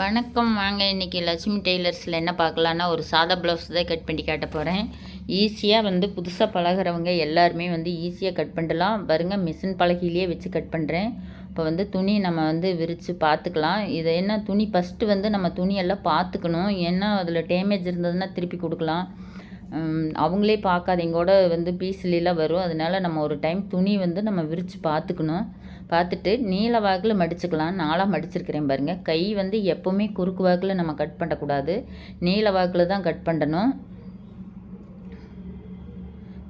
வணக்கம். வாங்க இன்றைக்கி லட்சுமி டெய்லர்ஸில் என்ன பார்க்கலான்னா ஒரு சாதா ப்ளவுஸ் தான் கட் பண்ணி காட்ட போகிறேன் ஈஸியாக வந்து புதுசாக பழகுறவங்க எல்லாருமே வந்து ஈஸியாக கட் பண்ணலாம் பாருங்க மிஷின் பழகிலேயே வச்சு கட் பண்ணுறேன் இப்போ வந்து துணி நம்ம வந்து விரித்து பார்த்துக்கலாம். இது என்ன துணி? ஃபஸ்ட்டு வந்து நம்ம துணியெல்லாம் பார்த்துக்கணும். ஏன்னா அதில் டேமேஜ் இருந்ததுன்னா திருப்பி கொடுக்கலாம். அவங்களே பார்க்காதீங்கோட வந்து பீஸ்லாம் வரும். அதனால நம்ம ஒரு டைம் துணி வந்து நம்ம விரித்து பார்த்துக்கணும். பார்த்துட்டு நீல வாக்கில் மடிச்சுக்கலாம் நாளாக மடிச்சிருக்கிறேன் பாருங்கள் கை வந்து எப்போவுமே குறுக்கு வாக்கில் நம்ம கட் பண்ணக்கூடாது. நீல வாக்கில் தான் கட் பண்ணணும்.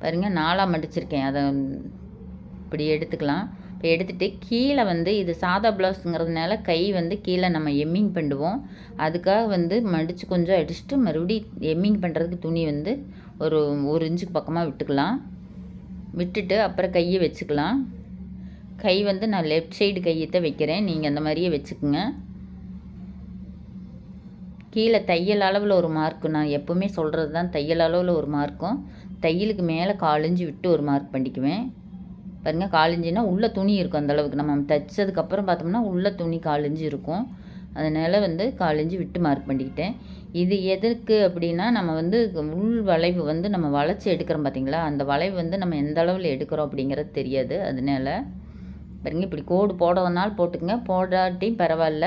பாருங்க நாளாக மடிச்சிருக்கேன். அதை இப்படி எடுத்துக்கலாம். இப்போ எடுத்துகிட்டு கீழே வந்து இது சாதா ப்ளவுஸுங்கிறதுனால கை வந்து கீழே நம்ம எம்மிங் பண்ணுவோம். அதுக்காக வந்து மடித்து கொஞ்சம் அடிச்சுட்டு மறுபடியும் எம்மிங் பண்ணுறதுக்கு துணி வந்து ஒரு ஒரு இன்ச்சுக்கு பக்கமாக விட்டுக்கலாம். விட்டுட்டு அப்புறம் கையை வச்சுக்கலாம். கை வந்து நான் லெஃப்ட் சைடு கையை தான் வைக்கிறேன். நீங்கள் அந்த மாதிரியே வச்சுக்கோங்க. கீழே தையல் அளவில் ஒரு மார்க்கு நான் எப்போவுமே சொல்கிறது தான் தையல் அளவில் ஒரு மார்க்கும் தையலுக்கு மேலே காலிஞ்சு விட்டு ஒரு மார்க் பண்ணிக்குவேன். பாருங்கள் காலிஞ்சின்னா உள்ளே துணி இருக்கும் அந்தளவுக்கு நம்ம தைச்சதுக்கப்புறம் பார்த்தோம்னா உள்ளே துணி காலிஞ்சு இருக்கும். அதனால் வந்து காலிஞ்சு விட்டு மார்க் பண்ணிக்கிட்டேன். இது எதுக்கு அப்படின்னா நம்ம வந்து உள் வளைவு வந்து நம்ம வளைச்சி எடுக்கிறோம் பார்த்தீங்களா அந்த வளைவு வந்து நம்ம எந்த அளவில் எடுக்கிறோம் அப்படிங்கிறது தெரியாது. அதனால பாருங்கள் இப்படி கோடு போடுறதுனால போட்டுக்கங்க. போடாட்டியும் பரவாயில்ல.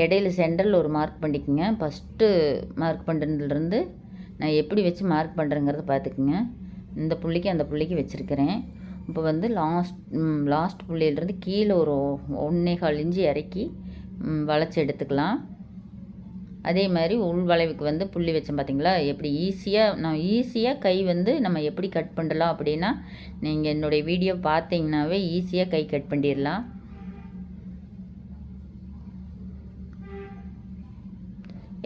இடையில சென்டரில் ஒரு மார்க் பண்ணிக்கோங்க. ஃபஸ்ட்டு மார்க் பண்ணுறதுலேருந்து நான் எப்படி வச்சு மார்க் பண்ணுறேங்கிறத பார்த்துக்குங்க. இந்த புள்ளிக்கு அந்த புள்ளிக்கு வச்சுருக்கிறேன். இப்போ வந்து லாஸ்ட் லாஸ்ட் புள்ளியிலேருந்து கீழே ஒரு ஒன்றே கால் இஞ்சி இறக்கி வளைச்சி எடுத்துக்கலாம். அதே மாதிரி உள் வளைவுக்கு வந்து புள்ளி வச்சோம் பார்த்தீங்களா எப்படி ஈஸியாக நான் ஈஸியாக கை வந்து நம்ம எப்படி கட் பண்ணலாம் அப்படின்னா நீங்கள் என்னுடைய வீடியோ பார்த்தீங்கன்னாவே ஈஸியாக கை கட் பண்ணிடலாம்.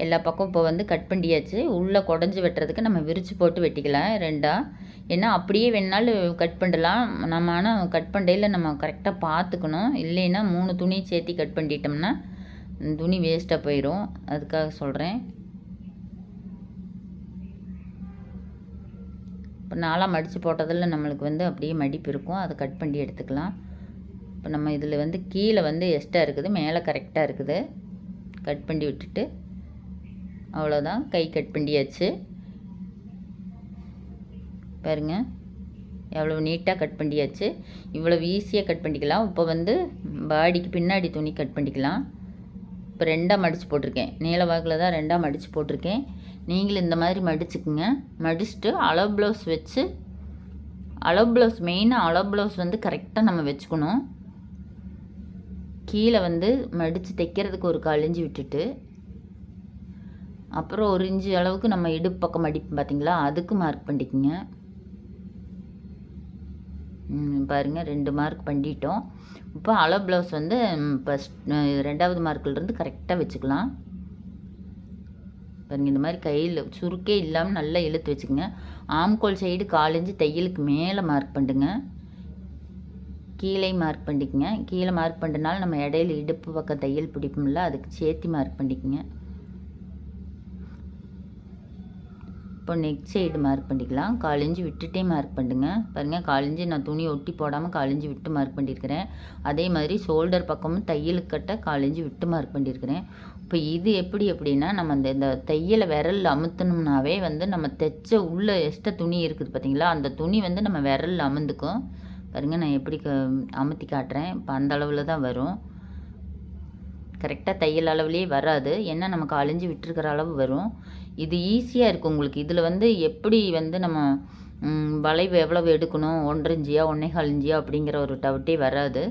எல்லா பக்கம் இப்போ வந்து கட் பண்ணியாச்சு. உள்ளே குடஞ்சி வெட்டுறதுக்கு நம்ம விரித்து போட்டு வெட்டிக்கலாம் ரெண்டாக ஏன்னா அப்படியே வேணாலும் கட் பண்ணலாம். நம்ம ஆனால் கட் பண்ணையில் நம்ம கரெக்டாக பார்த்துக்கணும். இல்லைன்னா மூணு துணி சேர்த்து கட் பண்ணிட்டோம்னா துணி வேஸ்ட்டாக போயிடும் அதுக்காக சொல்கிறேன் இப்போ நாளாக மடித்து போட்டதில் நம்மளுக்கு வந்து அப்படியே மடிப்பு இருக்கும். அதை கட் பண்ணி எடுத்துக்கலாம். இப்போ நம்ம இதில் வந்து கீழே வந்து எக்ஸ்ட்ரா இருக்குது. மேலே கரெக்டாக இருக்குது. கட் பண்ணி விட்டுட்டு அவ்வளோதான் கை கட் பண்ணியாச்சு. பாருங்க. எவ்வளோ நீட்டாக கட் பண்ணியாச்சு. இவ்வளோ ஈஸியாக கட் பண்ணிக்கலாம். இப்போ வந்து பாடிக்கு பின்னாடி துணி கட் பண்ணிக்கலாம். இப்போ ரெண்டாக மடித்து போட்டிருக்கேன். நீல வாக்கில் தான் ரெண்டாக மடித்து போட்டிருக்கேன். நீங்களும் இந்த மாதிரி மடிச்சுக்குங்க. மடிச்சுட்டு அளவு ப்ளவுஸ் வச்சு அளவு ப்ளவுஸ் மெயினாக அளவு ப்ளவுஸ் வந்து கரெக்டாக நம்ம வச்சுக்கணும். கீழே வந்து மடித்து தைக்கிறதுக்கு ஒரு கழிஞ்சு விட்டுட்டு அப்புறம் ஒரு இன்ச்சு அளவுக்கு நம்ம இடுப்பு பக்கம் அடிப்போம் பார்த்தீங்களா அதுக்கு மார்க் பண்ணிக்கோங்க. பாருங்கள் ரெண்டு மார்க் பண்ணிட்டோம். இப்போ அளவு ப்ளவுஸ் வந்து ஃபஸ்ட் ரெண்டாவது மார்க்கிலிருந்து கரெக்டாக வச்சுக்கலாம். பாருங்கள் இந்த மாதிரி கையில் சுருக்கே இல்லாமல் நல்லா இழுத்து வச்சுக்கோங்க. ஆம்கோல் சைடு காலஞ்சு தையலுக்கு மேலே மார்க் பண்ணுங்க. கீழே மார்க் பண்ணிக்கங்க. கீழே மார்க் பண்ணுறதுனால நம்ம இடையில இடுப்பு பக்கம் தையல் பிடிப்போம்ல அதுக்கு சேர்த்து மார்க் பண்ணிக்கங்க. இப்போ நெக் சைடு மார்க் பண்ணிக்கலாம். காலிஞ்சு விட்டுட்டே மார்க் பண்ணுங்க. பாருங்கள் காலிஞ்சு நான் துணி ஒட்டி போடாமல் காலிஞ்சு விட்டு மார்க் பண்ணியிருக்கிறேன் அதே மாதிரி ஷோல்டர் பக்கமும் தையலுக்கு கட்ட காலிஞ்சு விட்டு மார்க் பண்ணியிருக்கிறேன் இப்போ இது எப்படி அப்படின்னா நம்ம அந்த இந்த தையலை விரலில் அமுத்தணும்னாவே வந்து நம்ம தைச்ச உள்ள எக்ஸ்ட்ரா துணி இருக்குது பார்த்தீங்களா அந்த துணி வந்து நம்ம விரலில் அமுந்துக்கும். பாருங்கள் நான் எப்படி க அமுத்தி காட்டுறேன். இப்போ அந்த அளவில் தான் வரும். கரெக்டாக தையல் அளவுலேயே வராது. ஏன்னா நமக்கு அழிஞ்சு விட்டுருக்கிற அளவு வரும். இது ஈஸியாக இருக்கும் உங்களுக்கு. இதில் வந்து எப்படி வந்து நம்ம வளைவு எவ்வளவு எடுக்கணும்? ஒன்றரை இஞ்சியா ஒன்றே கால் இஞ்சியா அப்படிங்கிற ஒரு டவுட்டே வராது.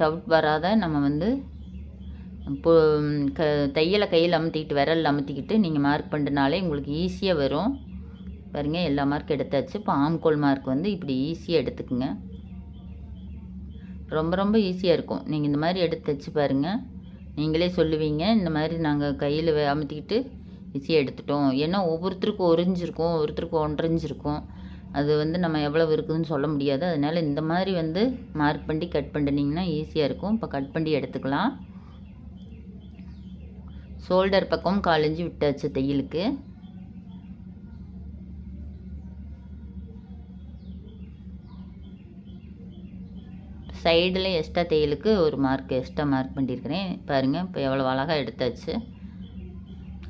டவுட் வராத நம்ம வந்து இப்போ க தையலை கையில் அமுத்திக்கிட்டு விரல் அமுத்திக்கிட்டு நீங்கள் மார்க் பண்ணுறனாலே உங்களுக்கு ஈஸியாக வரும். பாருங்க எல்லா மார்க் எடுத்தாச்சு. இப்போ ஆம்கோல் மார்க் வந்து இப்படி ஈஸியாக எடுத்துக்குங்க. ரொம்ப ரொம்ப ஈஸியாக இருக்கும். நீங்கள் இந்த மாதிரி எடுத்து தைச்சு பாருங்கள் நீங்களே சொல்லுவீங்க. இந்த மாதிரி நாங்கள் கையில் அமுத்திக்கிட்டு ஈஸியாக எடுத்துட்டோம். ஏன்னா ஒவ்வொருத்தருக்கும் ஒரிஞ்சிருக்கும் ஒவ்வொருத்தருக்கும் இருக்கும் ஒருத்தருக்கும் அது வந்து நம்ம எவ்வளவு இருக்குதுன்னு சொல்ல முடியாது. அதனால் இந்த மாதிரி வந்து மார்க் பண்ணி கட் பண்ணினீங்கன்னா ஈஸியாக இருக்கும். இப்போ கட் பண்ணி எடுத்துக்கலாம். ஷோல்டர் பக்கம் காலஞ்சு விட்டாச்சு தையலுக்கு. சைடில் எக்ஸ்ட்ரா தையலுக்கு ஒரு மார்க் எக்ஸ்ட்ரா மார்க் பண்ணியிருக்கிறேன் பாருங்கள் இப்போ எவ்வளோ அழகாக எடுத்தாச்சு.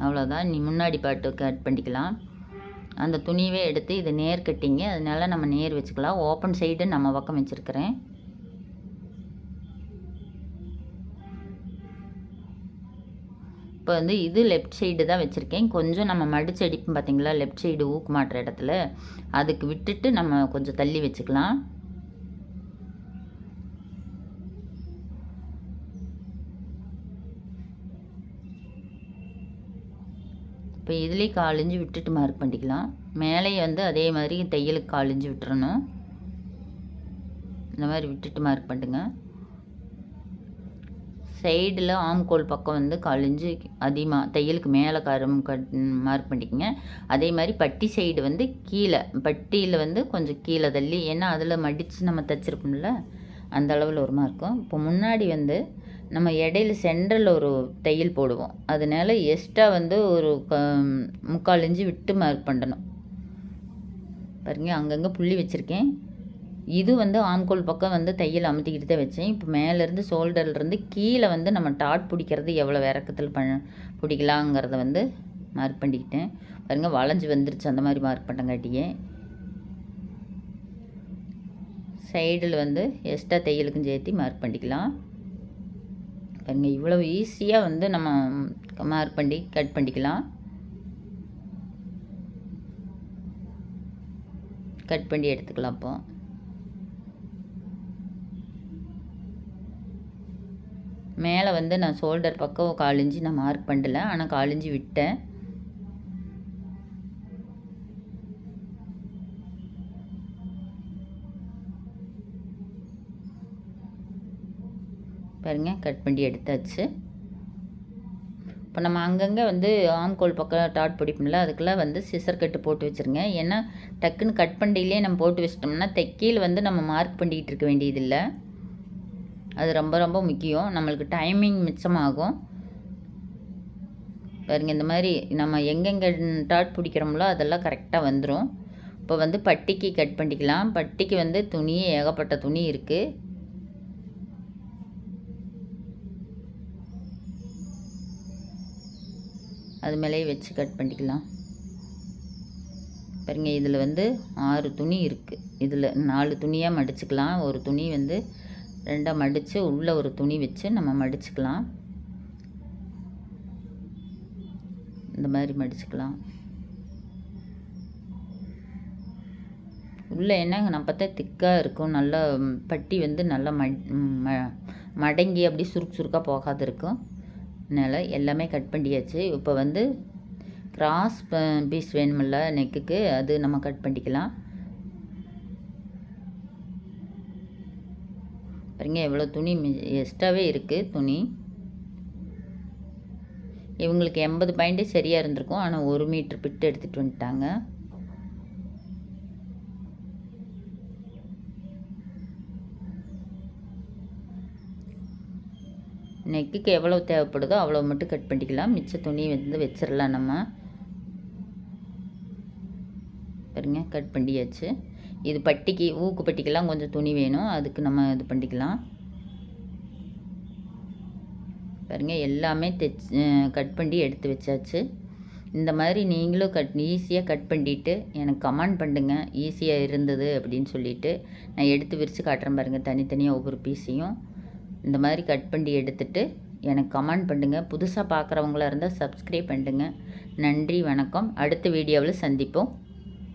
அவ்வளோதான் நீ முன்னாடி பாட்டு கட் பண்ணிக்கலாம். அந்த துணியவே எடுத்து இது நேர் கட்டிங்க. அதனால நம்ம நேர் வச்சுக்கலாம். ஓப்பன் சைடு நம்ம பக்கம் வச்சுருக்கிறேன். இப்போ வந்து இது லெஃப்ட் சைடு தான் வச்சுருக்கேன். கொஞ்சம் நம்ம மடிச்சு அடிப்போம் பார்த்தீங்களா லெஃப்ட் சைடு ஊக்கு மாட்டுற இடத்துல. அதுக்கு விட்டுட்டு நம்ம கொஞ்சம் தள்ளி வச்சுக்கலாம். இப்போ இதுலேயும் காலிஞ்சு விட்டுட்டு மார்க் பண்ணிக்கலாம். மேலேயே வந்து அதே மாதிரி தையலுக்கு காலிஞ்சு விட்டுறணும். இந்த மாதிரி விட்டுட்டு மார்க் பண்ணுங்க. சைடில் ஆம்கோல் பக்கம் வந்து காலிஞ்சு அதிகமாக தையலுக்கு மேலே காரம் கட் மார்க் பண்ணிக்கங்க. அதே மாதிரி பட்டி சைடு வந்து கீழே பட்டியில் வந்து கொஞ்சம் கீழே தள்ளி ஏன்னா அதில் மடித்து நம்ம தைச்சிருப்போம்ல அந்த அளவில் ஒரு மார்க்கும் இப்போ முன்னாடி வந்து நம்ம இடையில சென்டரில் ஒரு தையல் போடுவோம். அதனால எக்ஸ்ட்ரா வந்து ஒரு க முக்கால் இஞ்சி விட்டு மார்க் பண்ணணும். பாருங்க அங்கங்கே புள்ளி வச்சுருக்கேன். இது வந்து ஆம்கோல் பக்கம் வந்து தையல் அமுத்திக்கிட்டு தான் வச்சேன். இப்போ மேலேருந்து ஷோல்டர்லேருந்து கீழே வந்து நம்ம டாட் பிடிக்கிறது எவ்வளோ இறக்கத்தில் பண்ண பிடிக்கலாங்கிறத வந்து மார்க் பண்ணிக்கிட்டேன். பாருங்கள் வளைஞ்சு வந்துருச்சு. அந்த மாதிரி மார்க் பண்ணங்காட்டியே. சைடில் வந்து எக்ஸ்ட்ரா தையலுக்கும் சேர்த்து மார்க் பண்ணிக்கலாம். பாருங்க இவ்வளோ ஈஸியாக வந்து நம்ம மார்க் பண்ணி கட் பண்ணிக்கலாம். கட் பண்ணி எடுத்துக்கலாம் அப்போ. மேலே வந்து நான் ஷோல்டர் பக்கம் காலிஞ்சி நான் மார்க் பண்ணல ஆனால் காலிஞ்சி விட்டேன். பாருங்க கட் பண்ணி எடுத்தாச்சு. இப்போ நம்ம அங்கங்கே வந்து ஆம்கோல் பக்கம் டாட் பிடிப்போம்ல அதுக்கெல்லாம் வந்து சிசர் கட்டு போட்டு வச்சுருங்க. ஏன்னா டக்குன்னு கட் பண்ணிலே நம்ம போட்டு வச்சிட்டோம்னா தைக்கீழ் வந்து நம்ம மார்க் பண்ணிக்கிட்டு இருக்க வேண்டியதில்லை. அது ரொம்ப ரொம்ப முக்கியம். நம்மளுக்கு டைமிங் மிச்சமாகும். பாருங்க இந்த மாதிரி நம்ம எங்கெங்கே டாட் பிடிக்கிறோம்லோ அதெல்லாம் கரெக்டாக வந்துடும் இப்போ வந்து பட்டிக்கு கட் பண்ணிக்கலாம். பட்டிக்கு வந்து துணி ஏகப்பட்ட துணி இருக்குது அது மேலேயே வச்சு கட் பண்ணிக்கலாம். பாருங்க இதில் வந்து ஆறு துணி இருக்குது இதில் நாலு துணியாக மடிச்சுக்கலாம். ஒரு துணி வந்து ரெண்டாக மடித்து உள்ளே ஒரு துணி வச்சு நம்ம மடிச்சுக்கலாம். இந்த மாதிரி மடிச்சுக்கலாம். உள்ளே என்ன நான் பார்த்தா திக்காக இருக்கும். நல்லா பட்டி வந்து நல்லா ம ம- மடங்கி அப்படி சுருக்கு சுருக்காக போகாது இருக்கும். அதனால் எல்லாமே கட் பண்ணியாச்சு. இப்போ வந்து கிராஸ் பீஸ் வேணுமில்ல நெக்குக்கு அது நம்ம கட் பண்ணிக்கலாம். பாருங்க எவ்வளோ துணி எக்ஸ்ட்ராவே இருக்குது துணி. இவங்களுக்கு எண்பது பாயிண்ட்டே சரியாக இருந்திருக்கும். ஆனால் ஒரு மீட்ரு பிட்டு எடுத்துகிட்டு வந்துட்டாங்க. நெக்குக்கு எவ்வளோ தேவைப்படுதோ அவ்வளோ மட்டும் கட் பண்ணிக்கலாம். மிச்ச துணி வந்து வச்சிடலாம் நம்ம. பாருங்க கட் பண்ணியாச்சு. இது பட்டிக்கு ஊக்கு பட்டிக்கெல்லாம் கொஞ்சம் துணி வேணும். அதுக்கு நம்ம இது பண்ணிக்கலாம். பாருங்கள் எல்லாமே தைச் கட் பண்ணி எடுத்து வச்சாச்சு. இந்த மாதிரி நீங்களும் கட் ஈஸியாக கட் பண்ணிட்டு எனக்கு கமெண்ட் பண்ணுங்க. ஈஸியாக இருந்தது அப்படின்னு சொல்லிட்டு நான் எடுத்து விரித்து காட்டுறேன் பாருங்கள் தனித்தனியாக ஒவ்வொரு பீஸையும் இந்த மாதிரி கட் பண்ணி எடுத்துட்டு எனக்கு கமெண்ட் பண்ணுங்கள் புதுசாக பார்க்குறவங்களா இருந்தால் சப்ஸ்கிரைப் பண்ணுங்கள் நன்றி வணக்கம். அடுத்த வீடியோவில் சந்திப்போம்.